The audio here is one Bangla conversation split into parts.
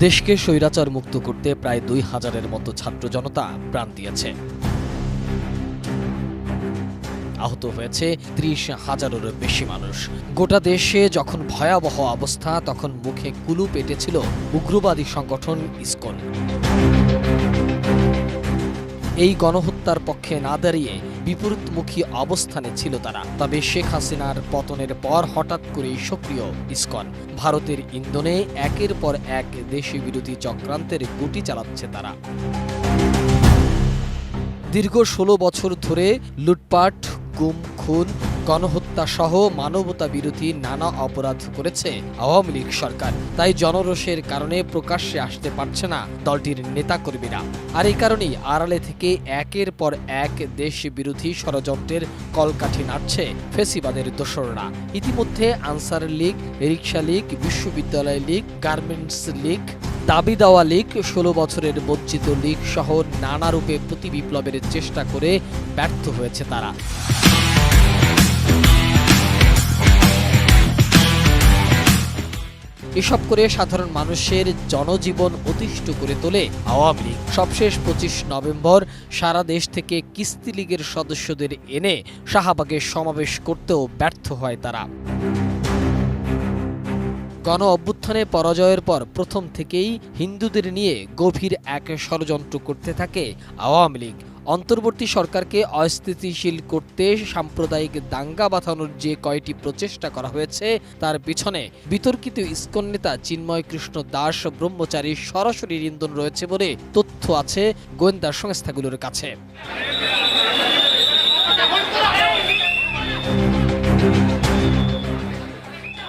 দেশকে স্বৈরাচার মুক্ত করতে প্রায় দুই হাজারের মতো ছাত্র জনতা প্রাণ দিয়েছে। আহত হয়েছে ত্রিশ হাজারেরও বেশি মানুষ। গোটা দেশে যখন ভয়াবহ অবস্থা, তখন মুখে কুলু পেটেছিল উগ্রবাদী সংগঠন ইসকন। এই গণহত্যার পক্ষে না দাঁড়িয়ে বিপরীতমুখী অবস্থানে ছিল তারা। তবে শেখ হাসিনার পতনের পর হঠাৎ করেই সক্রিয় ইস্কন। ভারতের ইন্ধনে একের পর এক দেশি বিরোধী চক্রান্তের গুটি চালাচ্ছে তারা। দীর্ঘ ষোলো বছর ধরে লুটপাট, গুম, খুন গণহত্যা সহ মানবতা বিরোধী নানা অপরাধ করেছে আওয়ামী লীগ সরকার। তাই জনরোষের কারণে প্রকাশ্যে আসতে পারছে না দলটির নেতাকর্মীরা। আর এই কারণেই আড়ালে থেকে একের পর এক দেশ বিরোধী ষড়যন্ত্রের কলকাঠি নাড়ছে ফেসিবাদের দোসররা। ইতিমধ্যে আনসার লীগ রিক্সা লীগ, বিশ্ববিদ্যালয় লীগ, গার্মেন্টস লীগ দাবি দেওয়া লীগ ষোলো বছরের বঞ্চিত লীগ সহ নানা রূপে প্রতি বিপ্লবের চেষ্টা করে ব্যর্থ হয়েছে তারা। এসব করে সাধারণ মানুষের জনজীবন অতিষ্ঠ করে তোলে আওয়ামী লীগ। সবশেষ পঁচিশ নভেম্বর সারা দেশ থেকে কিস্তি লীগের সদস্যদের এনে শাহবাগে সমাবেশ করতেও ব্যর্থ হয় তারা। গণ অভ্যুত্থানে পরাজয়ের পর প্রথম থেকেই হিন্দুদের নিয়ে গভীর এক ষড়যন্ত্র করতে থাকে আওয়ামী লীগ। অন্তর্বর্তী সরকারকে অস্থিতিশীল করতে সাম্প্রদায়িক দাঙ্গা বাঁধানোর যে কয়টি প্রচেষ্টা করা হয়েছে, তার পিছনে বিতর্কিত ইস্কন নেতা চিন্ময় কৃষ্ণ দাস ব্রহ্মচারীর সরাসরি ইন্ধন রয়েছে বলে তথ্য আছে গোয়েন্দা সংস্থাগুলোর কাছে।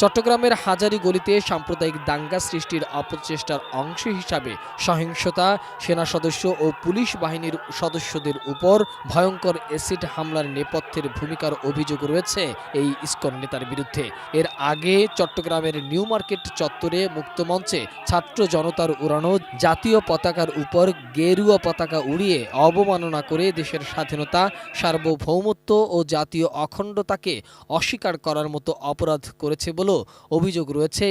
চট্টগ্রামের হাজারি গলিতে সাম্প্রদায়িক দাঙ্গা সৃষ্টির অপচেষ্টার অংশ হিসাবে সহিংসতা, সেনা সদস্য ও পুলিশ বাহিনীর সদস্যদের উপর ভয়ঙ্কর অ্যাসিড হামলার নেপথ্যের ভূমিকার অভিযোগ রয়েছে এই ইসকন নেতার বিরুদ্ধে। এর আগে চট্টগ্রামের নিউ মার্কেট চত্বরে মুক্তমঞ্চে ছাত্র জনতার উড়ানো জাতীয় পতাকার উপর গেরুয়া পতাকা উড়িয়ে অবমাননা করে দেশের স্বাধীনতা, সার্বভৌমত্ব ও জাতীয় অখণ্ডতাকে অস্বীকার করার মতো অপরাধ করেছে অভিযোগ রয়েছে।